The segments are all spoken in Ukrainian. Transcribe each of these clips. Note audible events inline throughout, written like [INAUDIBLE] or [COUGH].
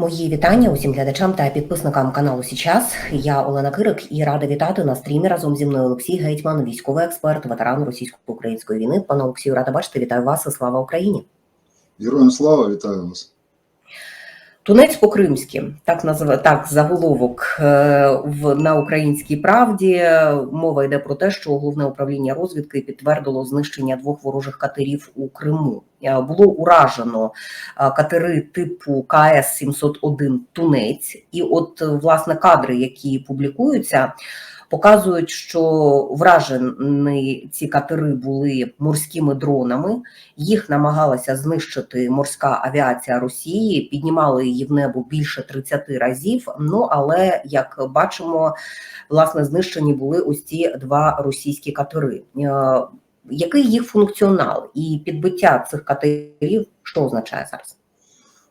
Мої вітання усім глядачам та підписникам каналу Січас. Я Олена Кирик і рада вітати на стрімі разом зі мною Олексій Гетьман, військовий експерт, ветеран російсько-української війни. Пане Олексію, рада бачити. Вітаю вас і слава Україні. Героям слава, вітаю вас. Тунець по-кримськи, так назив... так заголовок е, в на українській правді. Мова йде про те, що головне управління розвідки підтвердило знищення двох ворожих катерів у Криму. Е, Було уражено е, катери типу КС 701 Тунець, і от власне кадри, які публікуються. Показують, що вражені ці катери були морськими дронами. Їх намагалася знищити морська авіація Росії, піднімали її в небо більше 30 разів. Ну але як бачимо, власне, знищені були ось ці два російські катери. Е, Який їх функціонал і підбиття цих катерів що означає зараз?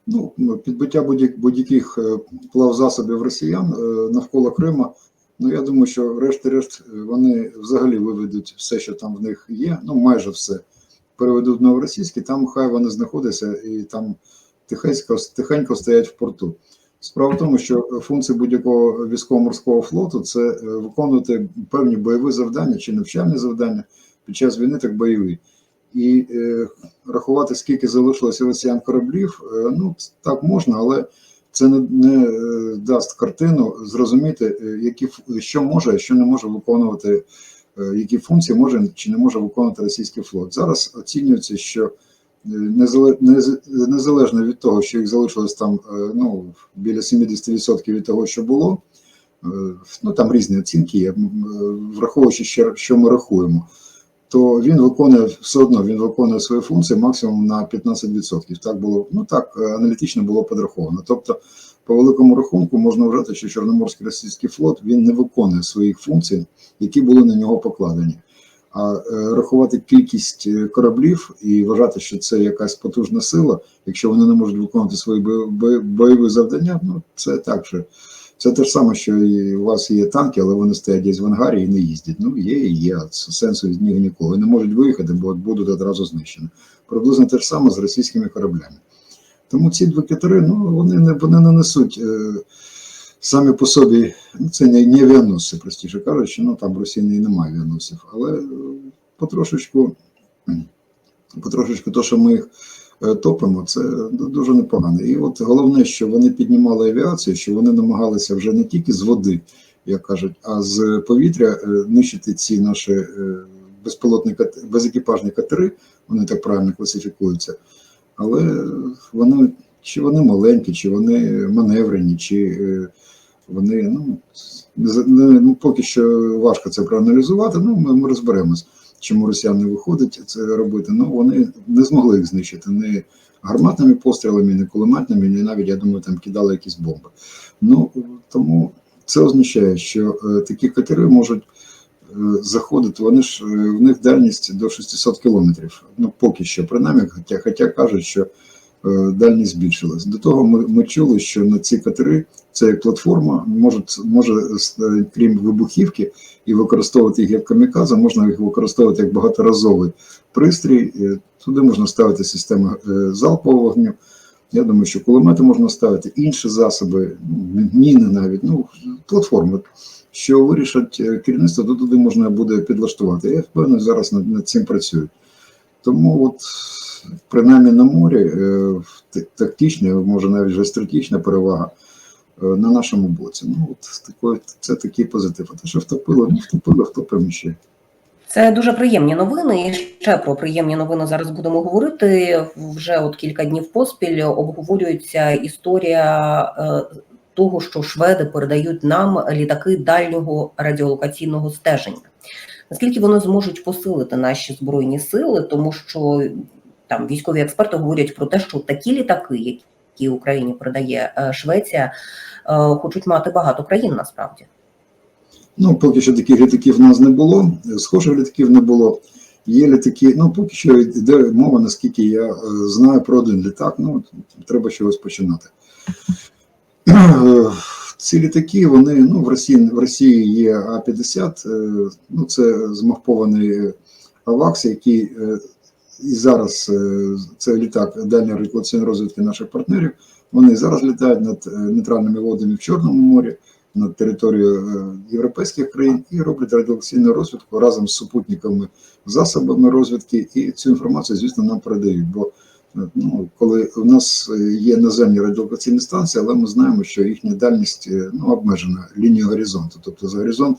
Ну, підбиття будь-яких будь плавзасобів росіян е, навколо Крима. Ну, я думаю, що врешті-решт вони взагалі виведуть все, що там в них є, ну майже все, переведуть на російські, там хай вони знаходяться і там тихенько, тихенько стоять в порту. Справа в тому, що функція будь-якого військово-морського флоту це е, виконувати певні бойові завдання чи навчальні завдання під час війни, так бойові. І е, рахувати, скільки залишилося росіян кораблів, е, ну так можна, але це не, не дасть картину зрозуміти, які що може, що не може виконувати, які функції може чи не може виконувати російський флот. Зараз оцінюється, що незалежно від того, що їх залишилось там ну, біля 70% від того, що було. Ну там різні оцінки є, враховуючи, що ми рахуємо, то він виконує все одно він виконує свої функції максимум на 15%. Так було, ну так аналітично було підраховано. Тобто, по великому рахунку можна вважати, що Чорноморський російський флот він не виконує своїх функцій, які були на нього покладені. А рахувати кількість кораблів і вважати, що це якась потужна сила, якщо вони не можуть виконувати свої бойові завдання, ну це так же. Це те ж саме, що і у вас є танки, але вони стоять десь в ангарі і не їздять. Ну, є і є, сенсу від них ніколи. Не можуть виїхати, бо будуть одразу знищені. Приблизно те ж саме з російськими кораблями. Тому ці два катери, ну, вони не вони не несуть е, самі по собі, ну, це не, не авіаносці, простіше кажучи, ну там в Росії немає авіаносців, але потрошечку, потрошечку то, що ми їх топимо, це дуже непогано. І от головне, що вони піднімали авіацію, що вони намагалися вже не тільки з води, як кажуть, а з повітря нищити ці наші безпілотні безекіпажні катери, вони так правильно класифікуються. Але вони чи вони маленькі, чи вони маневрені, чи вони ну, не, поки що важко це проаналізувати, ну ми, ми розберемось чому росіян не виходить це робити. Ну вони не змогли їх знищити не гарматними пострілами, не кулеметними, не навіть я думаю, там кидали якісь бомби. Ну тому це означає, що е, такі катери можуть е, заходити. Вони ж е, в них дальність до 600 кілометрів. Ну поки що, принаймні, хоча, хоча кажуть, що дальність збільшилась. До того ми, ми чули, що на ці катери це як платформа, може, може е, крім вибухівки і використовувати їх як камікадзе, можна їх використовувати як багаторазовий пристрій. Е, туди можна ставити систему залпового вогню. Я думаю, що кулемети можна ставити, інші засоби, ну, міни навіть, ну, платформи, що вирішать керівництво, то туди можна буде підлаштувати. Я впевнений, зараз над, над цим працюю. Тому от принаймні на морі е, тактична, може навіть вже стратегічна перевага е, на нашому боці. Ну от такий, це такий позитив. А те, що втопило, ну втопило, хто приміщає. Це дуже приємні новини. І ще про приємні новини зараз будемо говорити. Вже от кілька днів поспіль обговорюється історія е, того, що шведи передають нам літаки дальнього радіолокаційного стеження. Наскільки вони зможуть посилити наші збройні сили, тому що там військові експерти говорять про те, що такі літаки, які Україні передає е, Швеція, е, хочуть мати багато країн насправді. Ну, поки що таких літаків в нас не було, схожих літаків не було. Є літаки, ну поки що йде мова, наскільки я е, знаю про один літак, ну треба чогось починати. [CLEARS THROAT] Ці літаки, вони ну, в Росії в Росії є А-50, ну це змахпований АВАКС, який і зараз е, це літак дальньої рекуляційної розвідки наших партнерів. Вони зараз літають над е, нейтральними водами в Чорному морі, над територією е, європейських країн і роблять радіолокаційну розвідку разом з супутниками, засобами розвідки, і цю інформацію, звісно, нам передають. Бо ну, коли у нас є наземні радіолокаційні станції, але ми знаємо, що їхня дальність ну, обмежена лінією горизонту. Тобто за горизонт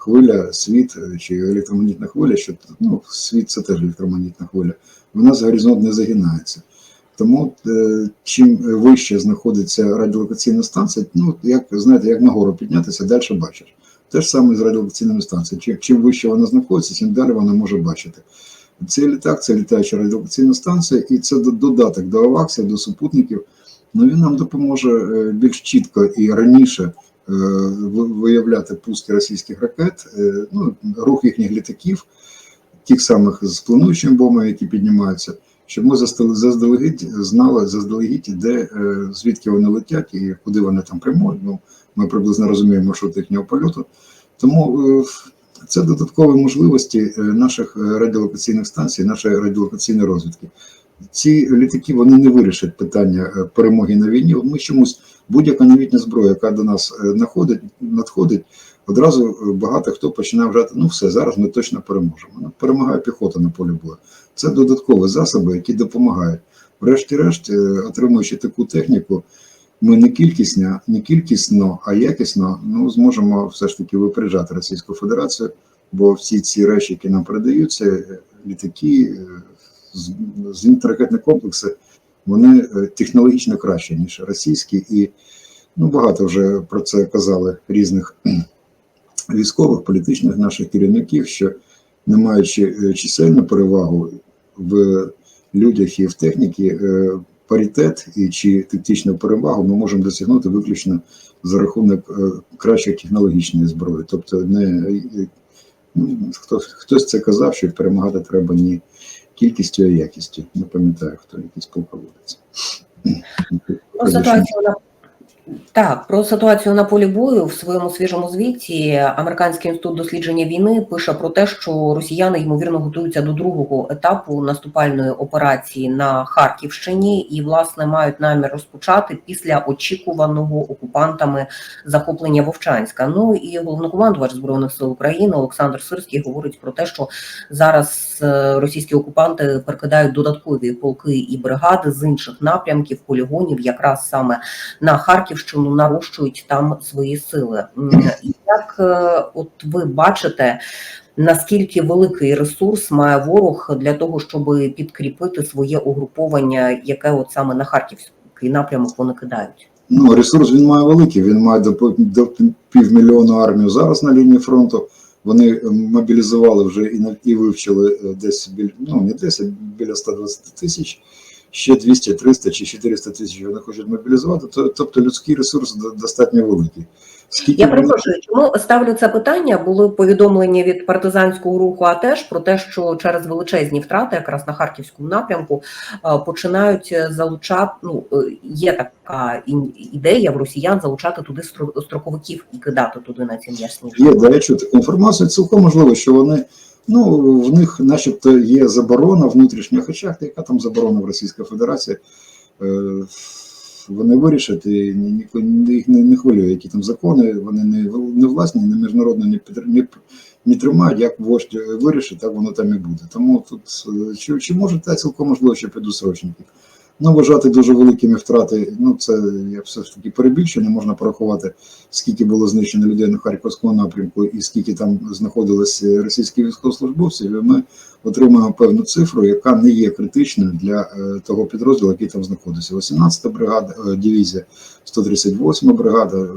хвиля, світ чи електромагнітна хвиля, що ну, світ це теж електромагнітна хвиля, в нас горизонт не загинається. Тому е, чим вище знаходиться радіолокаційна станція, ну як знаєте, як нагору піднятися, далі бачиш. Те ж саме з радіолокаційними станціями. Чим, чим вище вона знаходиться, тим далі вона може бачити. Цей літак це літаюча радіолокаційна станція, і це до- додаток до аваксів, до супутників. Ну він нам допоможе е, більш чітко і раніше виявляти пуски російських ракет, е, ну, рух їхніх літаків, тих самих з плануючими бомбами, які піднімаються, щоб ми застали- заздалегідь знали заздалегідь, де е, звідки вони летять і куди вони там прямують. Ну, ми приблизно розуміємо маршрут їхнього польоту. Тому е, це додаткові можливості е, наших е, радіолокаційних станцій, нашої радіолокаційної розвідки. Ці літаки вони не вирішать питання е, перемоги на війні. Ми чомусь будь-яка новітня зброя, яка до нас е, находить, надходить, одразу е, багато хто починає вважати, ну все, зараз ми точно переможемо. Перемагає піхота на полі бою. Це додаткові засоби, які допомагають. Врешті-решт, е, отримуючи таку техніку, ми не кількісно, не кількісно, а якісно ну, зможемо все ж таки випереджати Російську Федерацію, бо всі ці речі, які нам передаються, літаки, е, з- зенітно-ракетні комплекси, вони е, технологічно кращі, ніж російські, і ну, багато вже про це казали різних військових, політичних наших керівників, що не маючи е, чисельну перевагу в людях і в техніці, е, паритет і чи тактичну перевагу ми можемо досягнути виключно за рахунок кращої технологічної зброї. Тобто, не ну, хтось, хтось це казав, що перемагати треба не кількістю, а якістю. Не пам'ятаю, хто якийсь полководець. Ну, ситуація на так, про ситуацію на полі бою в своєму свіжому звіті Американський інститут дослідження війни пише про те, що росіяни ймовірно готуються до другого етапу наступальної операції на Харківщині і власне мають намір розпочати після очікуваного окупантами захоплення Вовчанська. Ну і головнокомандувач збройних сил України Олександр Сирський говорить про те, що зараз е, російські окупанти перекидають додаткові полки і бригади з інших напрямків, полігонів, якраз саме на Харківщину нарощують там свої сили. Як е, от ви бачите, наскільки великий ресурс має ворог для того, щоб підкріпити своє угруповання, яке от саме на Харківський напрямок вони кидають? Ну, ресурс він має великий, він має до, до півмільйона армію зараз на лінії фронту. Вони е, мобілізували вже і, на- і вивчили е, десь біль, ну не десь, а біля 120 тисяч, ще 200, 300 чи 400 тисяч вони хочуть мобілізувати. То- Тобто людський ресурс достатньо великий. Скільки Я вони- перепрошую, чому ставлю це питання? Були повідомлення від партизанського руху, а теж про те, що через величезні втрати, якраз на харківському напрямку, е, починають залучати. Ну е, є така ідея в росіян залучати туди стро- строковиків і кидати туди на ці м'ясні. Є, я чую таку інформацію. Цілком можливо, що вони, ну, в них начебто є заборона внутрішня, хоча яка там заборона в Російській Федерації. Е, Вони вирішать, і їх не, не хвилює, які там закони, вони не, не власні, не міжнародно не, не, не тримають, як вождь вирішить, так воно там і буде. Тому тут е, чи, чи може та цілком можливо, що підуть срочники. Ну, вважати дуже великими втрати, ну це я все ж таки перебільшую, не можна порахувати скільки було знищено людей на Харківському напрямку і скільки там знаходилось російських військовослужбовців, і ми отримаємо певну цифру, яка не є критичною для е, того підрозділу, який там знаходиться. 18-та бригада, е, дивізія, 138-та бригада, е,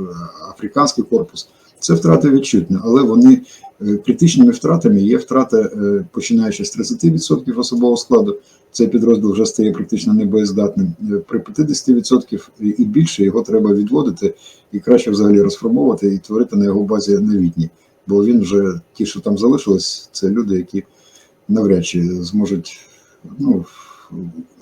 африканський корпус. Це втрати відчутні, але вони е, критичними втратами є втрата, е, починаючи з 30% особового складу. Цей підрозділ вже стає практично небоєздатним. Е, При 50% і більше його треба відводити і краще взагалі розформовувати і творити на його базі новітні. Бо він вже ті, що там залишилось, це люди, які навряд чи зможуть, ну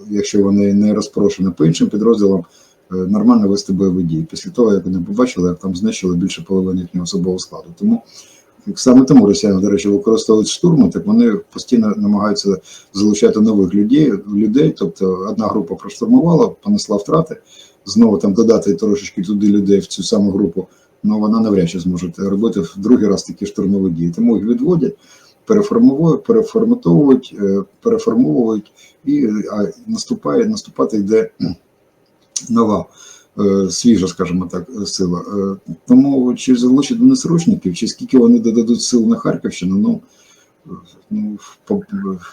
якщо вони не розпрошені по іншим підрозділам, нормально вести бойові дії після того, як вони побачили, як там знищили більше половини їхнього особового складу. Тому саме тому росіяни, до речі, використовують штурми, так вони постійно намагаються залучати нових людей, людей. Тобто одна група проштурмувала, понесла втрати, знову там додати трошечки туди людей в цю саму групу, ну вона навряд чи зможе робити в другий раз такі штурмові дії. Тому їх відводять, переформовують, переформатовують, е, переформовують і а наступає, наступати йде нова. е, Свіжа, скажімо так, сила. Е, Тому чи залучать вони срочників, чи скільки вони додадуть сил на Харківщину, ну ну,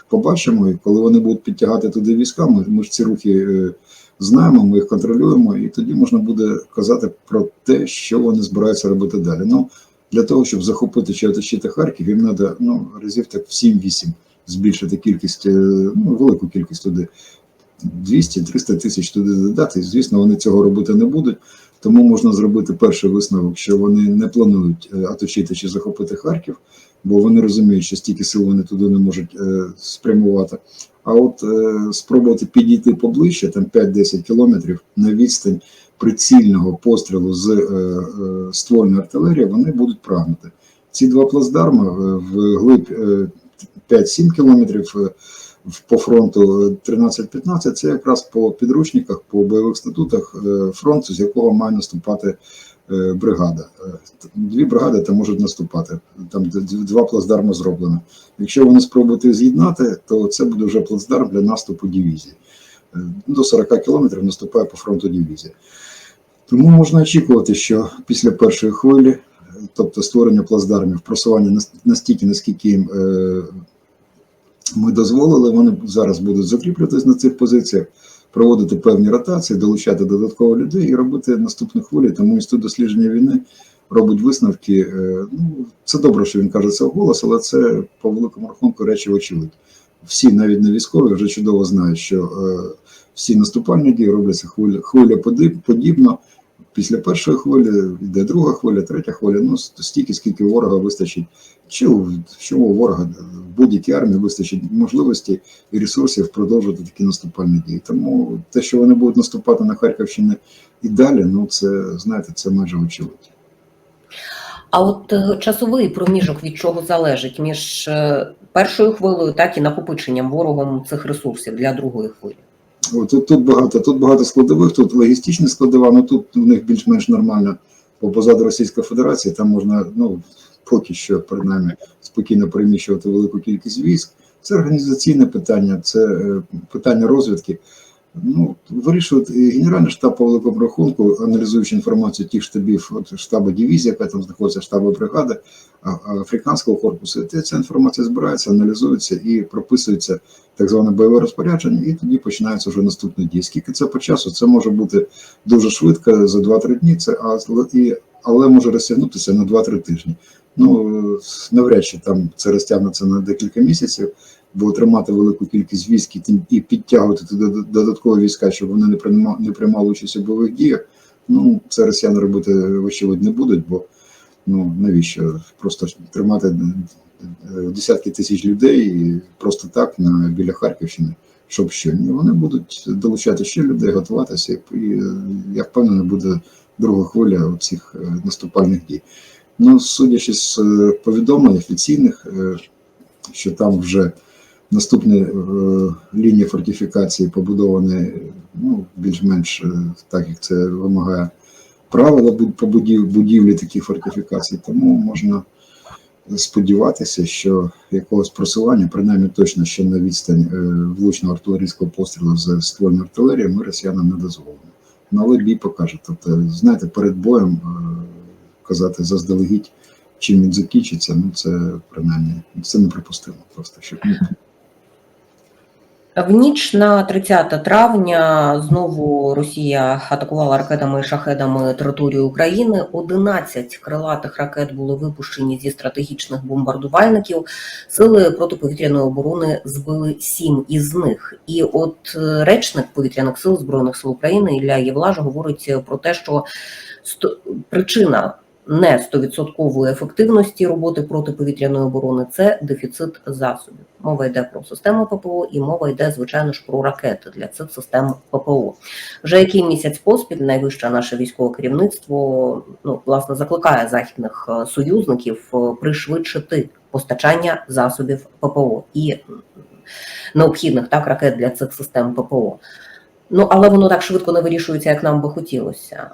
побачимо, і коли вони будуть підтягати туди війська, ми, ми ж ці рухи е, знаємо, ми їх контролюємо, і тоді можна буде казати про те, що вони збираються робити далі. Ну, для того, щоб захопити чи оточити Харків, їм треба ну, разів так в 7-8 збільшити кількість, ну, велику кількість туди. 200-300 тисяч туди додати. Звісно, вони цього робити не будуть. Тому можна зробити перший висновок, що вони не планують е, оточити чи захопити Харків, бо вони розуміють, що стільки сил вони туди не можуть е, спрямувати. А от е, спробувати підійти поближче, там 5-10 кілометрів на відстань прицільного пострілу з ствольної артилерії, вони будуть прагнути. Ці два плацдарми в глиб е, 5-7 кілометрів. По фронту е, 13-15 це якраз по підручниках, по бойових статутах е, фронту, з якого має наступати е, бригада. Е, Дві бригади там можуть наступати. Там два плацдарми зроблено. Якщо вони спробують з'єднати, то це буде вже плацдарм для наступу дивізії. До 40 кілометрів наступає по фронту дивізія. Тому можна очікувати, що після першої хвилі, тобто створення плацдармів, просування настільки, наскільки їм ми дозволили, вони зараз будуть закріплюватись на цих позиціях, проводити певні ротації, долучати додатково людей і робити наступні хвилі. Тому інститут дослідження війни робить висновки. Е, Ну, це добре, що він каже це вголос, але це по великому рахунку речі очевидь. Всі, навіть не військові, вже чудово знають, що е, всі наступальні дії робляться хвиля, хвиля подібно. Після першої хвилі йде друга хвиля, третя хвиля. Ну, стільки, скільки ворога вистачить, чи у, що у ворога в будь-якій армії вистачить можливості і ресурсів продовжувати такі наступальні дії. Тому те, що вони будуть наступати на Харківщині і далі, ну це знаєте, це майже очевидь. А от е, часовий проміжок від чого залежить між е, першою хвилею, так і накопиченням ворогом цих ресурсів для другої хвилі. Тут, тут багато, тут багато складових, тут логістична складова, ну тут в них більш-менш нормально, бо позаду Російська Федерація, там можна, ну поки що, принаймні, спокійно переміщувати велику кількість військ. Це організаційне питання, це е, питання розвідки. Ну, вирішують Генеральний штаб по великому рахунку, аналізуючи інформацію тих штабів, от штабу дивізії, яка там знаходиться, штабу бригади, африканського корпусу, і ця інформація збирається, аналізується і прописується так зване бойове розпорядження, і тоді починаються вже наступні дії. Скільки це по часу? Це може бути дуже швидко за 2-3 дні, це а, і, але може розтягнутися на 2-3 тижні. Ну навряд чи там це розтягнеться на декілька місяців, бо тримати велику кількість військ і, підтягувати туди дод- додаткові війська, щоб вони не приймали, не приймали участь у бойових діях. Ну це росіяни робити вочевидь не будуть, бо ну навіщо просто тримати е, десятки тисяч людей просто так на біля Харківщини, щоб що ні, вони будуть долучати ще людей, готуватися, і е, я впевнений, буде друга хвиля цих наступальних дій. Ну, судячи з е, повідомлень офіційних, е, що там вже наступні е, лінії фортифікації побудовані ну, більш-менш е, так, як це вимагає правила буд- по будівлі таких фортифікацій, тому можна сподіватися, що якогось просування, принаймні точно ще на відстань е, влучного артилерійського пострілу з ствольної артилерії, ми росіянам не дозволимо. Ну, але бій покаже. Тобто, знаєте, перед боєм казати заздалегідь, чим він закінчиться, ну це принаймні це неприпустимо. Просто щоб В ніч на 30 травня знову Росія атакувала ракетами і шахедами територію України. 11 крилатих ракет були випущені зі стратегічних бомбардувальників. Сили протиповітряної оборони збили сім із них. І от е, речник повітряних сил збройних сил України Ілля Євлаш говорить про те, що причина не 100% ефективності роботи протиповітряної оборони це дефіцит засобів. Мова йде про системи ППО і мова йде, звичайно ж, про ракети для цих систем ППО. Вже який місяць поспіль найвище наше військове керівництво ну власне закликає західних е, союзників е, пришвидшити постачання засобів ППО і необхідних так ракет для цих систем ППО. Ну але воно так швидко не вирішується, як нам би хотілося.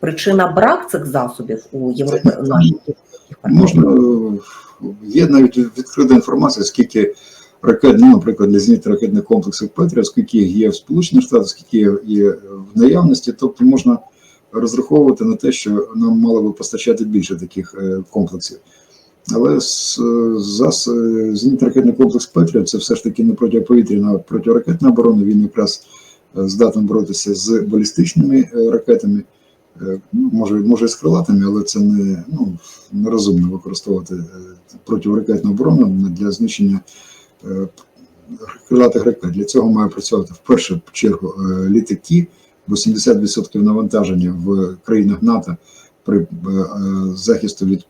Причина брак цих засобів у європейських? Можна е, є навіть відкрита інформація, скільки ракет, ну, наприклад, для зенітно ракетних комплексів Петріо, скільки їх є в Сполучених Штатах, скільки є- в наявності. Тобто можна розраховувати на те, що нам мало би постачати більше таких е, комплексів. Але зенітно-ракетний комплекс Петріо це все ж таки не протиповітряна, а протиракетна оборона. Він якраз е, здатний боротися з балістичними ракетами. Е, Може, може з крилатими, але це не ну, нерозумно використовувати е, протиракетну оборону для знищення е, крилатих ракет. Для цього має працювати в першу чергу літаки, бо 70% навантаження в країнах НАТО при захисту від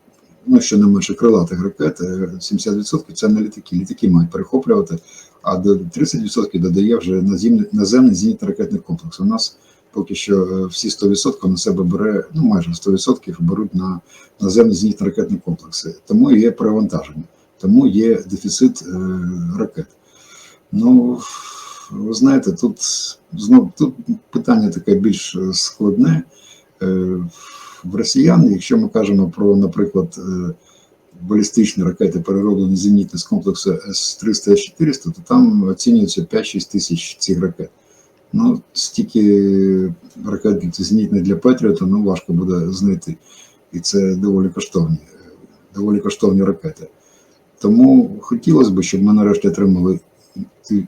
ну, щонайменше крилатих ракет, е, 70% це не літаки. Літаки мають перехоплювати, а до 30% додає вже наземний, наземний зенітно-ракетний комплекс. У нас поки що е, всі 100% на себе бере, ну майже 100% беруть на наземні зенітно-ракетні комплекси. Тому є перевантаження, тому є дефіцит е, ракет. Ну, ви знаєте, тут знов тут питання таке більш е, складне. Е, В росіян, якщо ми кажемо про, наприклад, е, балістичні ракети, перероблені зенітні з комплексу С-300 С-400, то там оцінюється 5-6 тисяч цих ракет. Ну, стільки ракет зенітних для Петріота, ну, важко буде знайти. І це доволі коштовні, доволі коштовні ракети. Тому хотілося б, щоб ми нарешті отримали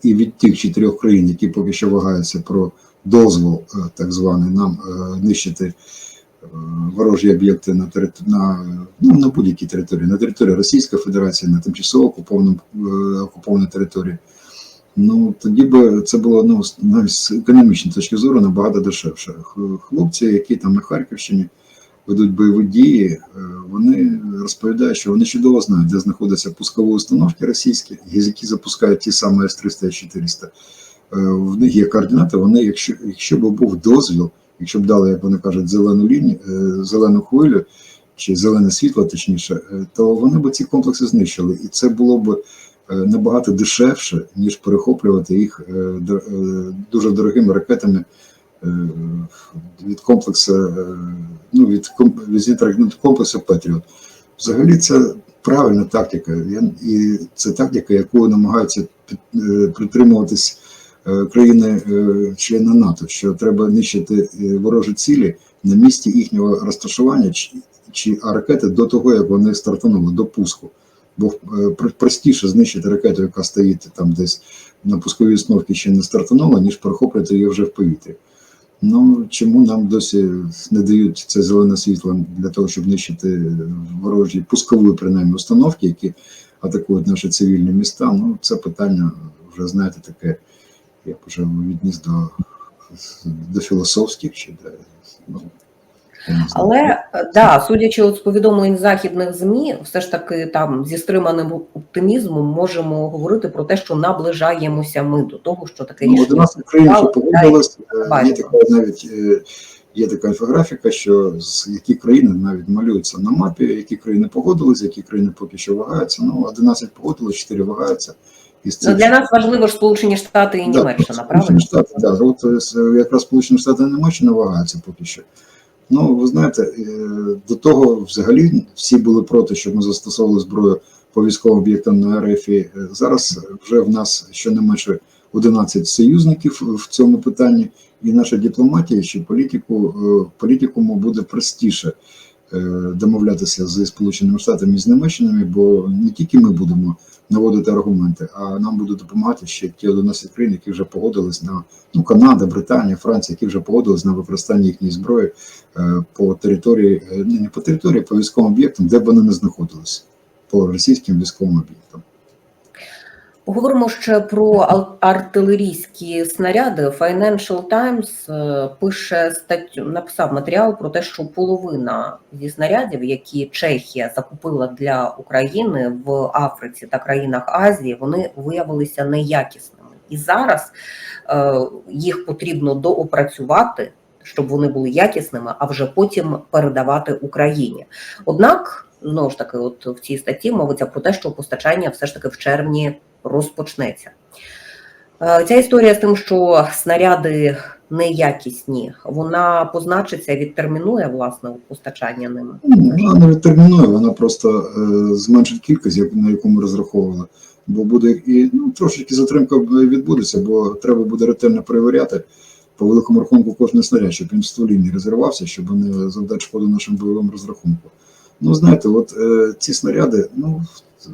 і- від тих чотирьох країн, які поки що вагаються про дозвол, е, так званий, нам е, нищити е, ворожі об'єкти на на, ну, на будь-якій території, на території Російської Федерації, на тимчасово окупованій території. Ну тоді би це було ну з- економічної точки зору набагато дешевше. Хлопці, які там на Харківщині ведуть бойові дії, е, вони розповідають, що вони чудово знають, де знаходяться пускові установки російські, які запускають ті самі С-300 С-400. Е, В них є координати. Вони, якщо, якщо б був дозвіл, якщо б дали, як вони кажуть, зелену лінію, е, зелену хвилю чи зелене світло, точніше, то вони б ці комплекси знищили, і це було б набагато дешевше, ніж перехоплювати їх е, е, дуже дорогими ракетами е, від комплексу, е, ну, від, від комплексу Петріот. Взагалі це правильна тактика, і це тактика, якою намагаються е, притримуватись е, країни е, члени НАТО, що треба нищити е, ворожі цілі на місці їхнього розташування, чи, чи а ракети до того, як вони стартанули, до пуску. Бо е, простіше знищити ракету, яка стоїть там десь на пусковій установці ще не стартанула, ніж перехоплювати її вже в повітрі. Ну чому нам досі не дають це зелене світло для того, щоб нищити ворожі пускові принаймні установки, які атакують наші цивільні міста? Ну це питання вже знаєте таке, я вже відніс до, до філософських чи до ну. Але е, да, судячи от з повідомлень західних змі, все ж таки там зі стриманим оптимізмом можемо говорити про те, що наближаємося ми до того, що таке Ну, рішення. 11 країн, що Так, погодилось, е, є така навіть е, є така інфографіка, що з які країни навіть малюються на мапі, які країни погодились, які країни поки що вагаються. Ну, 11 погодилось, 4 вагаються. Із Ну, для нас важливо ж Сполучені Штати і Да, Німеччина, правильно? Сполучені Штати, да, от якраз Сполучені Штати і Німеччина вагаються поки що. Ну, ви знаєте, е, до того взагалі всі були проти, щоб ми застосовували зброю по військовим об'єктам на РФ. Е, Зараз вже в нас щонайменше 11 союзників в цьому питанні, і наша дипломатія чи політику, е, політикуму буде простіше домовлятися з Сполученими Штатами і з Німеччинами, бо не тільки ми будемо наводити аргументи, а нам будуть допомагати ще ті 11 країн, які вже погодились на ну, Канада, Британія, Франція, які вже погодились на використання їхньої зброї е, по території, е, не по території, по військовим об'єктам, де б вони не знаходилися, по російським військовим об'єктам. Поговоримо ще про артилерійські снаряди. Financial Times е, пише статтю, написав матеріал про те, що половина зі снарядів, які Чехія закупила для України в Африці та країнах Азії, вони виявилися неякісними. І зараз е, їх потрібно доопрацювати, щоб вони були якісними, а вже потім передавати Україні. Однак, знову ж таки, от в цій статті мовиться про те, що постачання все ж таки в червні розпочнеться. Е, Ця історія з тим, що снаряди неякісні, вона позначиться, і відтермінує власне постачання ними. Вона не відтермінує, вона просто е, зменшить кількість, на яку ми розраховували. Бо буде і ну, трошечки затримка відбудеться, бо треба буде ретельно перевіряти по великому рахунку кожен снаряд, щоб він в стволі не розірвався, щоб не завдати шкоду нашим бойовим розрахунку. Ну, знаєте, от е, ці снаряди, ну,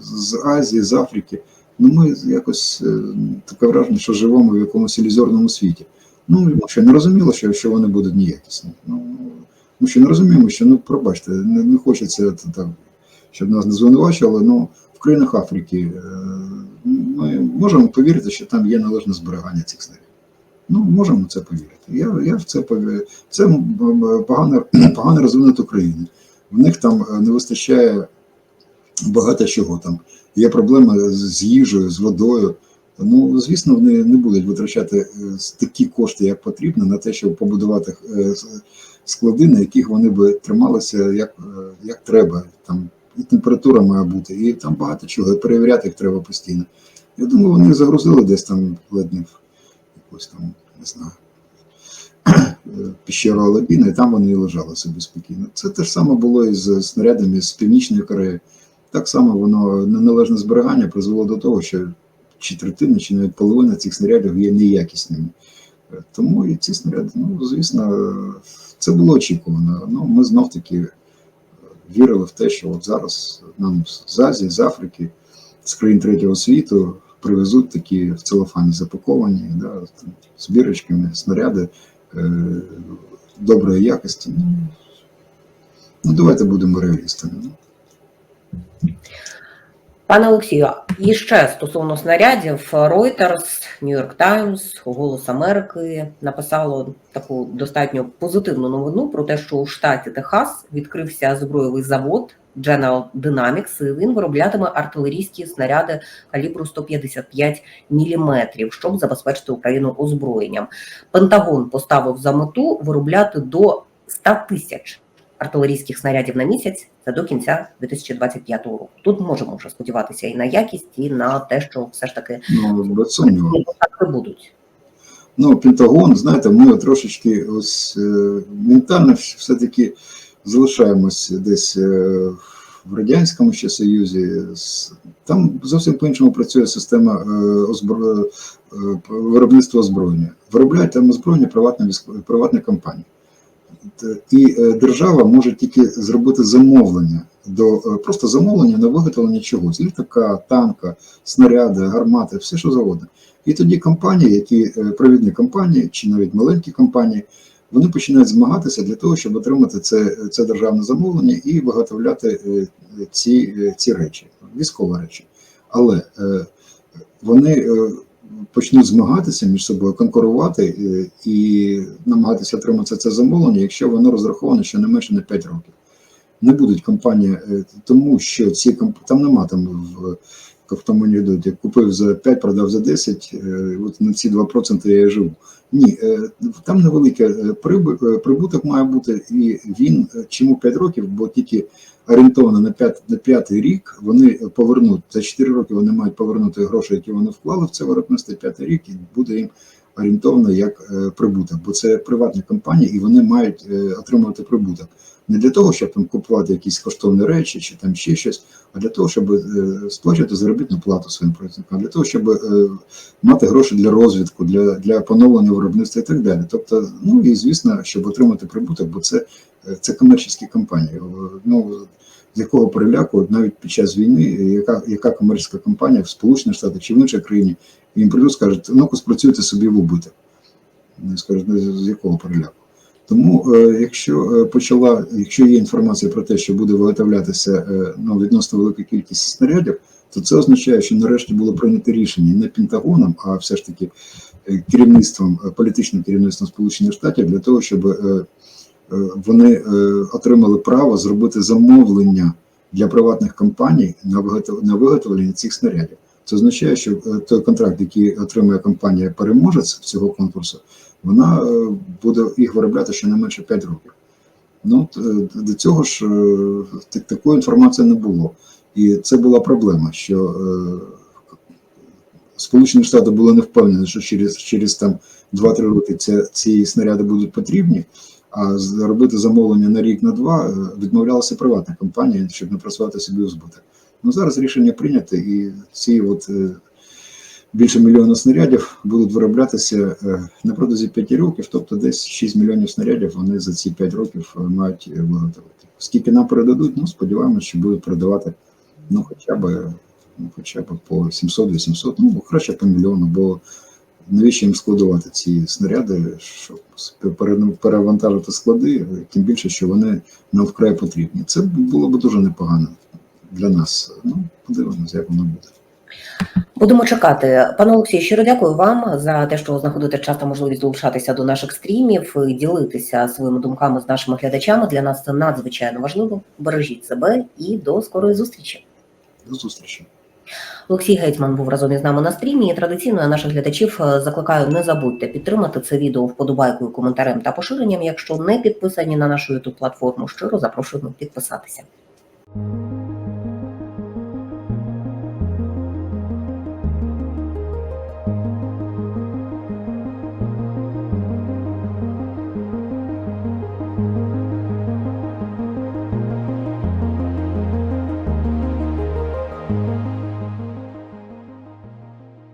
з Азії, з Африки, ну ми якось е, таке враження, що живемо в якомусь ілюзорному світі. Ну, ще не розуміло, що, що вони будуть неякісні. Ну, ми ще не розуміємо, що ну пробачте, не, не хочеться там, щоб нас не звинувачували. Ну в країнах Африки е, ми можемо повірити, що там є належне зберігання цих снарядів. Ну, можемо це повірити. Я, я в це повірю. Це погано, [CLEARS THROAT] погано розвинута країна. В них там е, не вистачає багато чого там. Є проблеми з їжею, з водою. Ну, звісно, вони не будуть витрачати е, такі кошти, як потрібно, на те, щоб побудувати е, склади, на яких вони би трималися як, е, як треба. Там і температура має бути, і там багато чого, і перевіряти їх треба постійно. Я думаю, вони загрузили десь там ледь не в якусь там, не знаю, [CLEARS THROAT] піщеру Алабіна, і там вони лежали собі спокійно. Це те ж саме було і з снарядами з Північної Кореї. Так само воно неналежне зберігання призвело до того, що чи третина, чи навіть половина цих снарядів є неякісними. Тому і ці снаряди, ну, звісно, це було очікувано. Ну, ми знов таки е, вірили в те, що от зараз нам з Азії, з Африки, з країн третього світу привезуть такі в целофані запаковані, да, з снаряди е, доброї якості. Ну, давайте будемо реалістами. Пане Олексію, і ще стосовно снарядів, Reuters, New York Times, Голос Америки написало таку достатньо позитивну новину про те, що у штаті Техас відкрився збройовий завод General Dynamics, і він вироблятиме артилерійські снаряди калібру 155 мм, щоб забезпечити Україну озброєнням. Пентагон поставив за мету виробляти до 100 тисяч артилерійських снарядів на місяць це до кінця 2025 року. Тут можемо вже сподіватися і на якість, і на те, що все ж таки Ну, так будуть. Ну, Пентагон, знаєте, ми трошечки ось е, ментально все-таки залишаємось десь е, в Радянському ще Союзі. Там зовсім по-іншому працює система е, озбро... виробництва озброєння. Виробляють там озброєння приватні, військо- приватні компанії. Т- І е, держава може тільки зробити замовлення до е, просто замовлення на виготовлення чогось: літака, танка, снаряди, гармати, все що завгодно. І тоді компанії, які е, провідні компанії чи навіть маленькі компанії, вони починають змагатися для того, щоб отримати це, це державне замовлення і виготовляти е, ці, е, ці речі, військові речі. Але е, вони е, почнуть змагатися між собою, конкурувати е, і намагатися отримати це замовлення, якщо воно розраховане щонайменше на 5 років. Не будуть компанії, е, тому що ці там нема там в тому анекдоті, купив за 5, продав за 10, е, от на ці 2% я живу. Ні, там невеликий прибуток має бути, і він чому 5 років, бо тільки орієнтовано на 5, на 5 рік вони повернуть, за 4 роки вони мають повернути гроші, які вони вклали в це виробництво, 5 рік і буде їм орієнтовно як е, прибуток, бо це приватні компанії і вони мають е, отримувати прибуток. Не для того, щоб там купувати якісь коштовні речі чи там ще щось, а для того, щоб е, сплачувати заробітну плату своїм працівникам, для того, щоб мати гроші для розвитку, для, для поновлення виробництва і так далі. Тобто, ну і звісно, щоб отримати прибуток, бо це, це комерційні компанії. Е, Ну, з якого переляку навіть під час війни, е, яка, яка комерційна компанія в Сполучених Штатах чи в іншій країні, їм прийдуть, скажуть, ну спрацюйте собі в убиток. Скажуть, ну, з якого переляку. Тому, е, якщо почала, якщо є інформація про те, що буде виготовлятися ну, відносно велика кількість снарядів, то це означає, що нарешті було прийнято рішення не Пентагоном, а все ж таки керівництвом, політичним керівництвом Сполучених Штатів для того, щоб вони е, отримали право зробити замовлення для приватних компаній на виготов- виготовлення цих снарядів. Це означає, що е, той контракт, який отримує компанія переможець цього конкурсу, вона е, буде їх виробляти щонайменше 5 років. Ну, е, до цього ж е, так- такої інформації не було. І це була проблема, що е, Сполучені Штати були не впевнені, що через, через там 2-3 роки це, ці снаряди будуть потрібні, а зробити замовлення на рік на два е, відмовлялася приватна компанія, щоб не працювати собі у збиток. Ну зараз рішення прийнято, і ці от е, більше мільйона снарядів будуть вироблятися е, на протязі 5 років, тобто десь 6 мільйонів снарядів вони за ці 5 років мають виготовити. Скільки нам передадуть, ну сподіваємося, що будуть передавати ну хоча б ну, хоча б по 700-800, ну краще по мільйону, бо навіщо їм складувати ці снаряди, щоб перевантажити склади, тим більше, що вони нам вкрай потрібні. Це було б дуже непогано для нас. Ну, подивимося, як воно буде. Будемо чекати. Пане Олексію, щиро дякую вам за те, що знаходите час та можливість долучатися до наших стрімів, і ділитися своїми думками з нашими глядачами. Для нас це надзвичайно важливо. Бережіть себе і до скорої зустрічі. До зустрічі. Олексій Гетьман був разом із нами на стрімі. І традиційно я наших глядачів е, закликаю не забудьте підтримати це відео вподобайкою, коментарем та поширенням. Якщо не підписані на нашу youtube платформу, щиро запрошуємо підписатися.